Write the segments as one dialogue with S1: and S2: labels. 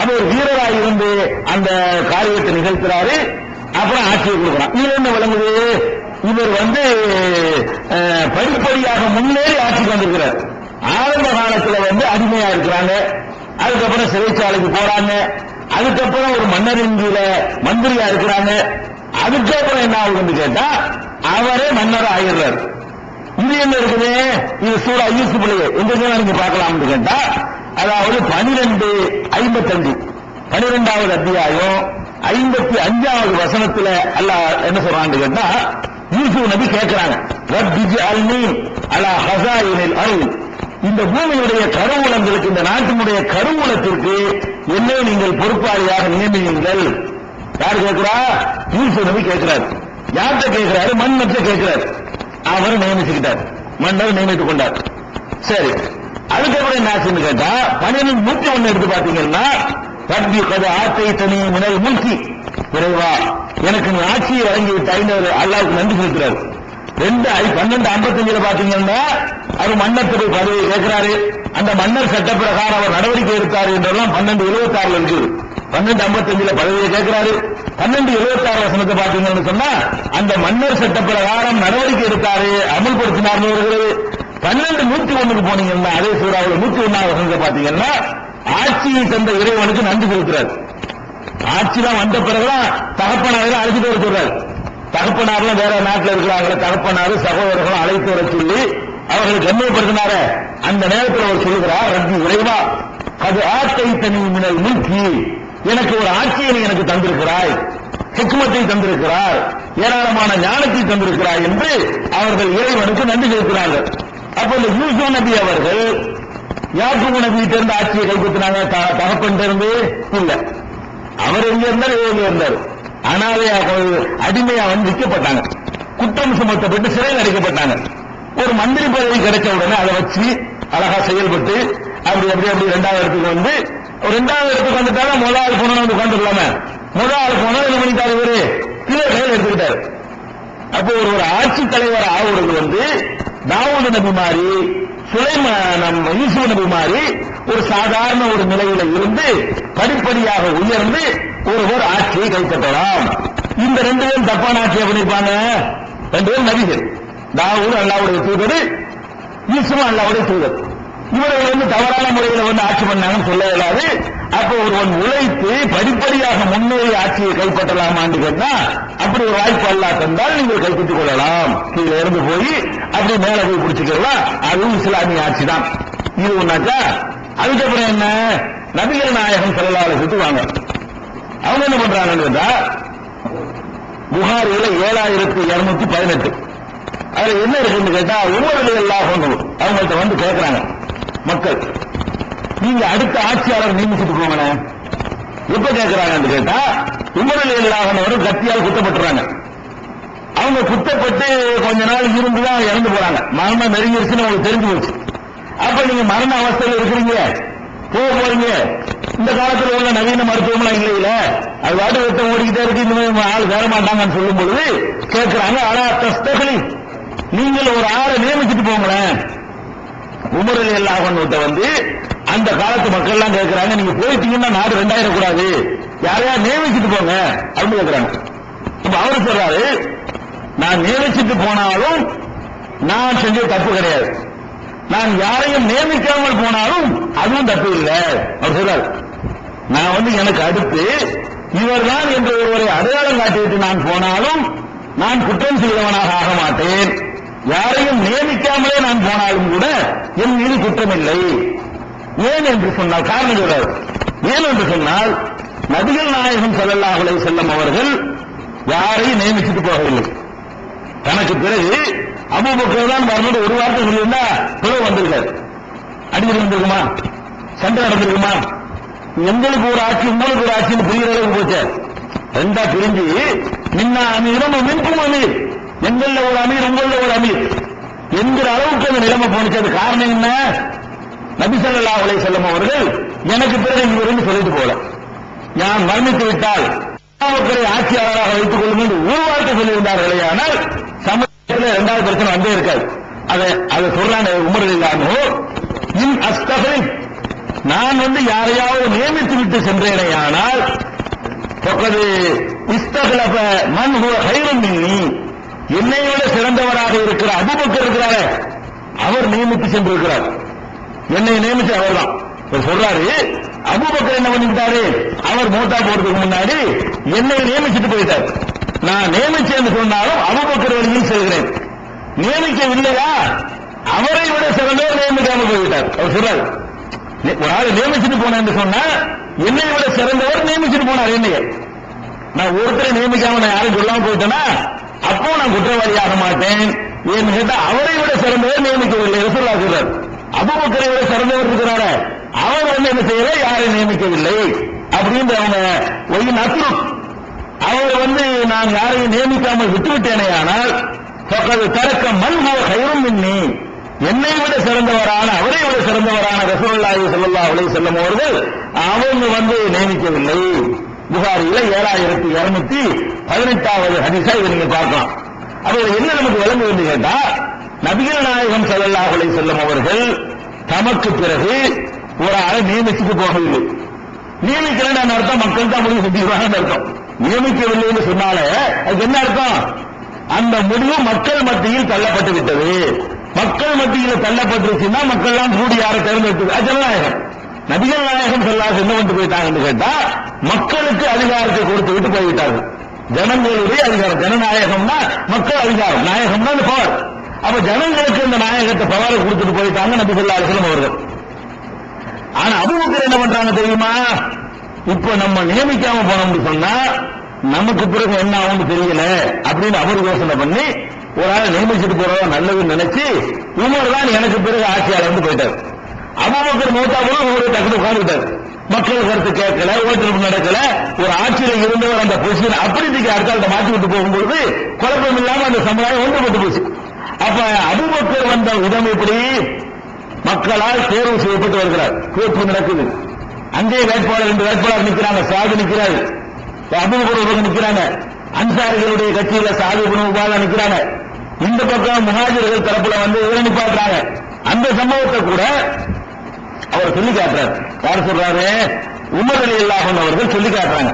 S1: அப்ப ஒரு வீரராக இருந்து அந்த காரியத்தை நிகழ்த்துறாரு அப்புறம் ஆட்சியை கொடுக்குறான். இது என்ன விளங்குது? இவர் வந்து படிப்படியாக முன்னேறி ஆட்சிக்கு வந்திருக்கிறார். ஆரம்ப காலத்துல வந்து அடிமையா இருக்கிறாங்க. அதுக்கப்புறம் சிறைச்சாலைக்கு போறாங்க. அதுக்கப்புறம் ஒரு மன்னரின் கீழே மந்திரியா இருக்கிறாங்க. அதுக்கப்புறம் என்ன ஆகுதுன்னு கேட்டா அவரே மன்னர் ஆயிடுறாரு. இது என்ன இருக்குது? இது சூரா யூசுப் எங்க நீங்க பார்க்கலாம்னு கேட்டா அதாவது பனிரெண்டு ஐம்பத்தஞ்சு. பனிரெண்டாவது அத்தியாயம் ஐம்பத்தி அஞ்சாவது வசனத்துல அல்ல என்ன சொல்றான்னு கேட்டா யூசுப் நபி கேட்கிறாங்க அலா ஹசாயினில் அருள். இந்த பூமியுடைய கருவூலங்களுக்கு இந்த நாட்டினுடைய கருவூலத்திற்கு என்னை நீங்கள் பொறுப்பாளியாக நியமியுங்கள். யார் கேட்கிறா? யூசுப் நபி கேட்கிறார். யார்கிட்ட கேட்கிறாரு? மன்னர்கிட்ட கேட்கிறார். அவர் நியமிச்சுக்கிட்டார். மன்னர் நியமித்துக் கொண்டார். சரி. அதுக்கப்புறம் என்ன ஆச்சுன்னு கேட்டா பன்னிரண்டு நூத்தி ஒண்ணு எடுத்து பாத்தீங்கன்னா ரப்பி கதை ஆத்தை தனி மினல் மூழ்கி விரைவா எனக்கு நீ ஆட்சியை வழங்கி விட்டாயின்னு அல்லாவுக்கு நன்றி செலுத்துறாரு. ரெண்டு ஐ- பன்னெண்டு ஐம்பத்தஞ்சுல பாத்தீங்கன்னா அவர் மன்னர் திரு பதவியை கேட்கிறாரு. அந்த மன்னர் சட்ட பிரகாரம் அவர் நடவடிக்கை எடுத்தாரு என்றெல்லாம் பன்னெண்டு எழுபத்தி ஆறுல இருக்குது. பன்னெண்டு ஐம்பத்தஞ்சுல பதவியை கேட்கிறாரு. பன்னெண்டு எழுபத்தி ஆறு வசனத்தை பாத்தீங்கன்னு சொன்னா அந்த மன்னர் சட்ட பிரகாரம் நடவடிக்கை எடுத்தாரு அமல்படுத்தினார் வருகிறது பன்னெண்டு நூத்தி ஒண்ணுக்கு போனீங்கன்னா அதே சூறாவில் நூத்தி ஒன்னாவது வசனத்தை பாத்தீங்கன்னா ஆட்சியை தந்த இறைவனுக்கு நன்றி செலுத்துறாரு. தான் வந்த பிறகுதான் தகப்பனாரை அழைச்சிட்டு வர சொல்றாரு. தகப்பனாரெல்லாம் வேற நாட்டுல இருக்கிறாங்க தகப்பனாரு சகோதரர்கள் அழைத்து வர சொல்லி அவர்களை கண்ணியப்படுத்தினார. அந்த நேரத்தில் அவர் சொல்லுகிறார் ரப்பி உறைவா அது ஆட்டை தனி மினல் முல்கி எனக்கு ஒரு ஆட்சியை எனக்கு தந்திருக்கிறாய். ஹெக்மத்தை தந்திருக்கிறார் ஏராளமான ஞானத்தை தந்திருக்கிறாய் என்று அவர்கள் இறைவனுக்கு நன்றி செலுத்தினார்கள். அப்ப இந்த யூசுப் நபி அவர்கள் யாக்கூப் நபியிட்ட இருந்து ஆட்சியை கைப்பற்றினாங்க த- இருந்து இல்ல. அவர் எங்க இருந்தார்? இவர் இருந்தார்? அனாதையா கொ- அடிமையா வந்து விற்கப்பட்டாங்க குற்றம் சுமத்தப்பட்டு சிறையில் அடைக்கப்பட்டாங்க. ஒரு மந்திரி பதவி கிடைச்ச உடனே அதை வச்சு அழகா செயல்பட்டு அப்படி அப்படி அப்படி ரெண்டாவது இடத்துக்கு வந்து ஒரு ரெண்டாவது இடத்துக்கு வந்துட்டாங்க முதல் ஆள் போனோம் வந்து உட்காந்துருலாம முதல் ஆள் போனா என்ன பண்ணிட்டாரு இவரு? கீழே கையில் எடுத்துக்கிட்டாரு. அப்போ ஒரு ஒரு ஆட்சி தலைவர் ஆகுறது வந்து தாவூது நபி மாதிரி சுலைமான் யூசுப் நபி மாதிரி ஒரு சாதாரண ஒரு நிலையில இருந்து படிப்படியாக உயர்ந்து ஒருவர் ஆட்சியை கைப்பற்றலாம். இந்த ரெண்டு பேரும் தப்பான ஆட்சியை பண்ணிருப்பாங்க. ரெண்டு பேரும் நபிகள். தாவூது அல்லாவுடைய தூதர் யூசுப் அல்லாவுடைய தூதர். இவர்கள் வந்து தவறான முறையில் வந்து ஆட்சி பண்ணாங்கன்னு சொல்ல இயலாது. அப்போ ஒருவன் உழைத்து படிப்படியாக முன்னேறி ஆட்சியை கைப்பற்றலாமான்னு கேட்டா அப்படி ஒரு வாய்ப்பு அல்லா தந்தால் நீங்கள் கைப்பற்றிக் கொள்ளலாம். கீழே இருந்து போய் அப்படி மேல போய் பிடிச்சிக்கலாம் அதுவும் இஸ்லாமிய ஆட்சி தான் இது ஒண்ணாக்கா? அதுக்கப்புறம் என்ன? நபிகள் நாயகம் செல்லாத சுத்துவாங்க அவங்க என்ன பண்றாங்கன்னு கேட்டா புகாரியில ஏழாயிரத்தி இருநூத்தி பதினெட்டு. அதுல என்ன இருக்குன்னு கேட்டா ஒவ்வொரு எல்லாரும் அவங்கள்ட்ட வந்து கேட்கிறாங்க மக்கள் நீங்க அடுத்த ஆட்சியாளர் நியமிச்சுட்டு போங்களேன் எப்ப கேட்கிறாங்கன்னு கேட்டா உமரில் இல்லாதவரும் கத்தியால் குத்தப்பட்டுறாங்க. அவங்க குத்தப்பட்டு கொஞ்ச நாள் இருந்துதான் இறந்து போறாங்க. மரணம் நெருங்கிருச்சுன்னு உங்களுக்கு தெரிஞ்சு போச்சு. அப்ப நீங்க மரண அவஸ்தையில் இருக்கிறீங்க. போக போறீங்க. இந்த காலத்துல உள்ள நவீன மருத்துவம்லாம் இல்லையில அது வாட்டு வெத்தம் ஓடிக்கிட்டே இருக்கு. இந்த மாதிரி ஆள் வேற மாட்டாங்கன்னு சொல்லும் பொழுது கேட்கிறாங்க ஆனா தஸ்தகலி நீங்கள் ஒரு ஆளை நியமிச்சுட்டு போங்களேன். உமரில் எல்லாவன்கிட்ட வந்து அந்த காலத்து மக்கள் எல்லாம் கேட்கிறாங்க நீங்க போயிட்டீங்கன்னா நாடு ரெண்டாயிரம் கூடாது யாரையா நியமிச்சுட்டு போங்க? அப்படின்னு கேட்கிறாங்க இப்ப அவரு சொல்றாரு நான் நியமிச்சுட்டு போனாலும் நான் செஞ்ச தப்பு கிடையாது. நான் யாரையும் நியமிக்காமல் போனாலும் அதுவும் தப்பு இல்லை. அவர் சொல்றாரு நான் வந்து எனக்கு அடுத்து இவர்தான் என்று ஒருவரை அடையாளம் காட்டிவிட்டு நான் போனாலும் நான் குற்றம் செய்தவனாக ஆக மாட்டேன். யாரையும் நியமிக்காமலே நான் போனாலும் கூட என் மீது குற்றம் இல்லை ஏன் என்று சொன்னால் காரணம் சொல்றாரு. ஏன் என்று சொன்னால் நபிகள் நாயகம் செல்லல்லாஹுலே செல்லும் செல்லம் அவர்கள் யாரையும் நியமிச்சுட்டு போகவில்லை. தனக்கு பிறகு அபுபக்கர் தான் வரணும்னு ஒரு வார்த்தை சொல்லியிருந்தா பிறகு வந்திருக்காரு. அடிக்கடி வந்திருக்குமா? சண்டை நடந்திருக்குமா? எங்களுக்கு ஒரு ஆட்சி உங்களுக்கு ஒரு ஆட்சின்னு புரிகிற அளவுக்கு போச்சு. ரெண்டா பிரிஞ்சு மின்னா அமீரும் மின்கும் அமீர். எங்கள்ல ஒரு அமீர் உங்கள ஒரு அமீர். என்கிற அளவுக்கு அந்த நிலைமை போனிச்சு அது காரணம் என்ன? நபிசல்லா ஸல்லல்லாஹு அலைஹி அவர்கள் எனக்கு பிறகு இவருன்னு சொல்லிட்டு போல நான் மரணித்து விட்டால் அவர்களை ஆட்சியாளராக வைத்துக் கொள்ளும் என்று உருவாக்க சொல்லியிருந்தார்களே ஆனால் சமூகத்தில் இரண்டாவது பிரச்சனை வந்தே இருக்காது. அதை அதை சொல்றாங்க உமர் இல்லாமோ இன் அஸ்தகை நான் வந்து யாரையாவது நியமித்து விட்டு சென்றேனையானால் பக்கது இஸ்தகலப மண் ஹைரம் ஹைரும் மின்னி. என்னை விட சிறந்தவராக இருக்கிற அபுபக்கர் இருக்கிறாரே அவர் நியமித்து சென்றிருக்கிறார். என்னை நியமிச்சு அவர்தான். தான் சொல்றாரு அபுபக்கர் என்ன பண்ணிட்டாரு அவர் மூத்தா போறதுக்கு முன்னாடி என்னை நியமிச்சுட்டு போயிட்டார். நான் நியமிச்சேன்னு சொன்னாலும் அபுபக்கர் வழியில் செல்கிறேன். நியமிக்கவில்லையா? அவரை விட சிறந்தவர் நியமிக்காம போய்விட்டார் அவர் சொல்றாரு ஒரு ஆள் நியமிச்சுட்டு போனேன் சொன்னா என்னை விட சிறந்தவர் நியமிச்சுட்டு போனார் என்னைய. நான் ஒருத்தரை நியமிக்காம நான் யாரும் சொல்லாம போயிட்டேன்னா அப்போ நான் குற்றவாளி ஆக மாட்டேன். ஏன்னு கேட்டா அவரை விட சிறந்தவர் நியமிக்கவில்லை. ரசூல்லா சொல்றார் அபுபக்கரை விட சிறந்தவர் இருக்கிறாரு. அவர் வந்து என்ன செய்யல யாரை நியமிக்கவில்லை அப்படின்னு அவங்க ஒய் நத்துரும் அவர் வந்து நான் யாரையும் நியமிக்காமல் விட்டுவிட்டேனே ஆனால் பக்கத்து தரக்க மண் கயிறும் மின்னி. என்னை விட சிறந்தவரான அவரை விட சிறந்தவரான ரசூல்லாஹி ஸல்லல்லாஹு அவளை செல்லும் அவர்கள் அவங்க வந்து நியமிக்கவில்லை. புகாரியில ஏழாயிரத்தி இருநூத்தி பதினெட்டாவது ஹதிசா இதை நீங்க பார்க்கலாம். அப்ப என்ன நமக்கு விளங்குதுன்னு கேட்டா நபிகள் நாயகம் செல்லல்லா அவளை செல்லும் அவர்கள் தமக்கு பிறகு ஒரு ஆளை நியமிச்சுட்டு போகவில்லை. நியமிக்கிறேன் அர்த்தம்? மக்கள் தான் முடிவு செஞ்சுக்கிறாங்க அர்த்தம். நியமிக்கவில்லைன்னு சொன்னாலே அதுக்கு என்ன அர்த்தம்? அந்த முடிவு மக்கள் மத்தியில் தள்ளப்பட்டு விட்டது. மக்கள் மத்தியில் தள்ளப்பட்டுருச்சுன்னா மக்கள் எல்லாம் கூடி யாரை தேர்ந்தெடுத்து அது ஜனநாயகம். நபிகள் நாயகம் சொல்லாத என்ன கொண்டு போயிட்டாங்கன்னு கேட்டா மக்களுக்கு அதிகாரத்தை கொடுத்து விட்டு போய்விட்டார்கள். ஜனங்களுடைய அதிகாரம். ஜனநாயகம்னா மக்கள் அதிகாரம். நாயகம்னா இந்த பவர் அப்ப ஜனங்களுக்கு இந்த நாயகத்தை பவரை கொடுத்துட்டு போயிட்டாங்க நபிகள் சொல்லா அவர்கள். ஆனா அபுபக்கர் என்ன பண்றாங்க தெரியுமா? இப்ப நம்ம நியமிக்காம போனோம்னு சொன்னா நமக்கு பிறகு என்ன ஆகும்னு தெரியல அப்படின்னு அவர் யோசனை பண்ணி ஒரு ஆள் நியமிச்சுட்டு போறதா நல்லதுன்னு நினைச்சு உமர் தான் எனக்கு பிறகு ஆட்சியாளர் வந்து போயிட்டார். அபுபக்கர் மூத்தா கூட உமர் டக்குனு உட்கார்ந்துட்டார். மக்கள் கருத்து கேட்கல ஓட்டெடுப்பு நடக்கல ஒரு ஆட்சியில் இருந்தவர் அந்த பொசிஷன் அப்படி தூக்கி அடுத்த மாற்றி விட்டு போகும்போது குழப்பம் இல்லாம அந்த சமுதாயம் ஒன்றுபட்டு போச்சு. அப்ப அபுபக்கர் வந்த விதம் எப்படி? மக்களால் தேர்வு செய்யப்பட்டு வருகிறார். கூட்டம் நடக்குது. அங்கே வேட்பாளர் ரெண்டு வேட்பாளர் நிக்கிறாங்க சாது நிக்கிறாரு அபுபக்கர் ஒரு நிற்கிறாங்க. அன்சாரிகளுடைய கட்சியில சாது உபாதா நிக்கிறாங்க இந்த பக்கம் முகாஜர்கள் தரப்புல வந்து இவரை நிப்பாட்டுறாங்க அந்த சம்பவத்தை கூட அவர் சொல்லி காட்டுறாரு. யார் சொல்றாரு? உமர் அலி அல்லாஹன் அவர்கள் சொல்லி காட்டுறாங்க.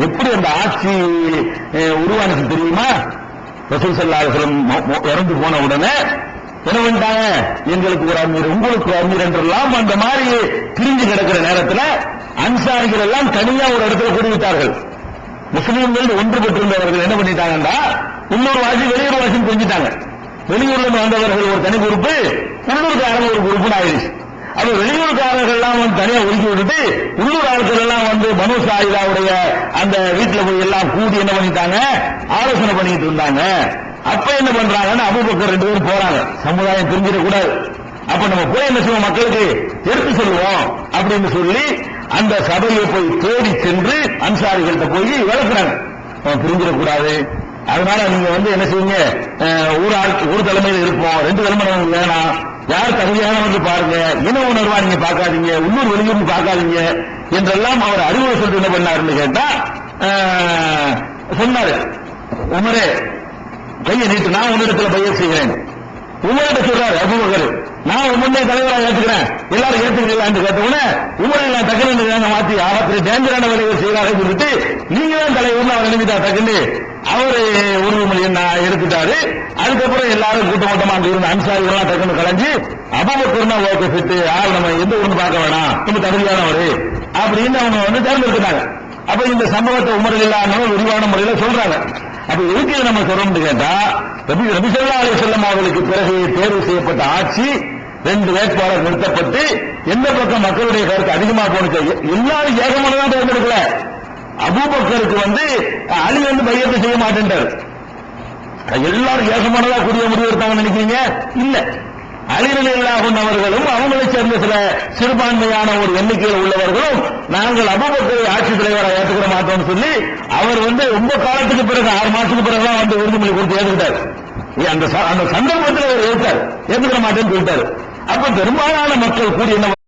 S1: எப்படி அந்த ஆட்சி அஹ், உருவானுச்சு தெரியுமா? ரசூல் இறந்து போன உடனே என்ன பண்ணிட்டாங்க எங்களுக்கு ஒரு அமீர் உங்களுக்கு ஒரு அமீர் என்றெல்லாம் அந்த மாதிரி பிரிஞ்சு கிடக்கிற நேரத்தில் அன்சாரிகள் எல்லாம் தனியா ஒரு இடத்துல கூடிவிட்டார்கள். முஸ்லீம்கள் ஒன்றுபட்டிருந்தவர்கள் என்ன பண்ணிட்டாங்கன்னா இன்னொரு வாசி வெளியூர் வாசி பிரிஞ்சுட்டாங்க. வெளியூர்ல வந்தவர்கள் ஒரு தனி குரூப்பு உள்ளூர்காரங்க ஒரு குரூப்னு ஆயிடுச்சு. அப்ப வெளியூர்காரர்கள் எல்லாம் வந்து தனியா ஒதுக்கி விட்டுட்டு உள்ளூர் ஆட்கள் எல்லாம் வந்து மனு சாயிதாவுடைய அந்த வீட்டுல போய் எல்லாம் கூடி என்ன பண்ணிட்டாங்க? ஆலோசனை பண்ணிட்டு இருந்தாங்க. அப்ப என்ன பண்றாங்கன்னு அபுபக்கர் ரெண்டு பேரும் போறாங்க. சமுதாயம் பிரிஞ்சிடக் கூடாது. அப்ப நம்ம போய் என்ன செய்வோம்? மக்களுக்கு எடுத்து சொல்லுவோம் அப்படின்னு சொல்லி அந்த சபையை போய் தேடி சென்று அன்சாரிகள்கிட்ட போய் வளர்க்குறாங்க அவன் பிரிஞ்சிடக்கூடாது அதனால நீங்க வந்து என்ன செய்வீங்க? ஒரு ஆள் ஒரு தலைமையில் இருப்போம். ரெண்டு தலைமை நமக்கு வேணாம். யார் தகுதியானவங்க பாருங்க. இன உணர்வா நீங்க பார்க்காதீங்க. உள்ளூர் வெளியூர் பார்க்காதீங்க. என்றெல்லாம் அவர் அறிவுரை சொல்லிட்டு என்ன பண்ணாருன்னு கேட்டா சொன்னாரு. உமரே கையை நீட்டு நான் உன்னிடத்துல பையன் செய்கிறேன். உமர்கிட்ட சொல்றாரு அபுபகர் நான் உமர்னே தலைவராக ஏற்றுக்கிறேன் எல்லாரும் ஏத்துக்கலான்னு கேட்ட உடனே உங்களை நான் டக்குனு நாங்க மாத்தி ஆபத்து டேஞ்சரான வேலைகள் செய்யறாரு சொல்லிட்டு நீங்க தான் தலைவர்னு அவர் நினைவிட்டா டக்குன்னு அவரு உறுதிமொழியை நான் எடுத்துட்டாரு. அதுக்கப்புறம் எல்லாரும் கூட்டம் கூட்டமா அங்க இருந்த அன்சாரிகள்லாம் கலைஞ்சு அபுபக்கர்னா ஓகே ஃபிட்டு ஆள் நம்ம எந்த ஊர்னு பார்க்க வேணாம். ரொம்ப தகுதியானவரு. அப்படின்னு அவங்க வந்து தேர்ந்தெடுத்துட்டாங்க. அப்ப இந்த சம்பவத்தை உமரில் இல்லாமல் விரிவான முறையில சொல்றாங்க. அப்ப எதுக்கு இதை நம்ம சொல்றோம்னு கேட்டா ரபி ரபிசல்லா அலி செல்லம் அவர்களுக்கு பிறகு தேர்வு செய்யப்பட்ட ஆட்சி ரெண்டு வேட்பாளர் நிறுத்தப்பட்டு எந்த பக்கம் மக்களுடைய கருத்து அதிகமா போனுச்சு எல்லாரும் எல்லாரும் ஏகமானதான் தேர்ந்தெடுக்கல. அபூபக்கருக்கு வந்து அலி வந்து பையத்தை செய்ய மாட்டேன்றார் எல்லாரும் ஏகமானதா கூடிய முடிவு எடுத்தாங்கன்னு நினைக்கிறீங்க? இல்ல. அலிரலில்லாஹும் அவர்களும் அவங்களை சேர்ந்த சில சிறுபான்மையான ஒரு எண்ணிக்கையில் உள்ளவர்களும் நாங்கள் அபுபக்கரை ஆட்சி தலைவரை ஏற்றுக்கிற மாட்டோம்னு சொல்லி அவர் வந்து ரொம்ப காலத்துக்கு பிறகு ஆறு மாசத்துக்கு பிறகுதான் வந்து உறுதிமொழி கொடுத்து ஏற்றுக்கிட்டார் ஏ, அந்த ச- அந்த சந்தர்ப்பத்தில் அவர் ஏற்றார் ஏற்றுக்கிற மாட்டேன்னு சொல்லிட்டாரு. அப்ப பெரும்பாலான மக்கள் கூடி என்ன